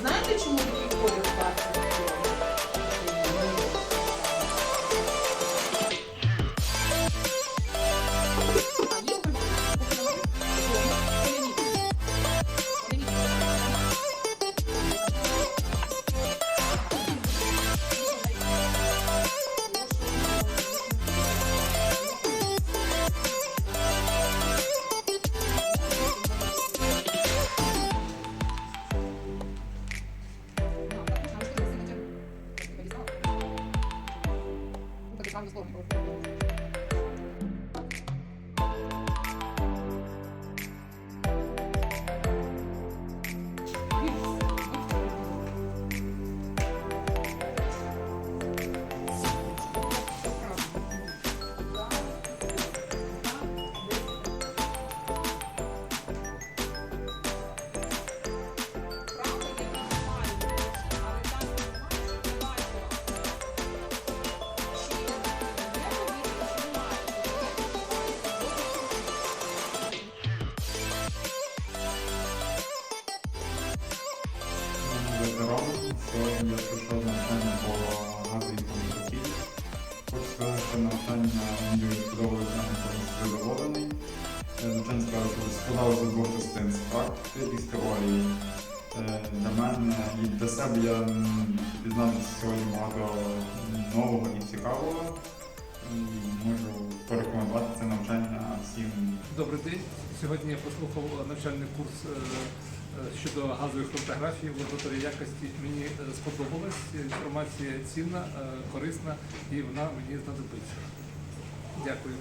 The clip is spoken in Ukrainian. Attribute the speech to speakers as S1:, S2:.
S1: Знаєте, чому? такі вам злом був. Ветеран, сьогодні я пройшов навчання по газовій комунікації. Хочу сказати, що навчання мені сподобалося, я задоволений. Е, Навчання справді складалося з двох частин з практики і з теорії. Е, Для мене і для себе я м, пізнав сьогодні багато нового і цікавого. І можу порекомендувати це навчання всім
S2: Добрий день. Сьогодні я послухав навчальний курс е, е, щодо газової фотографій в лабораторії якості. Мені е, сподобалась інформація цінна, е, корисна і вона мені знадобиться. Дякую.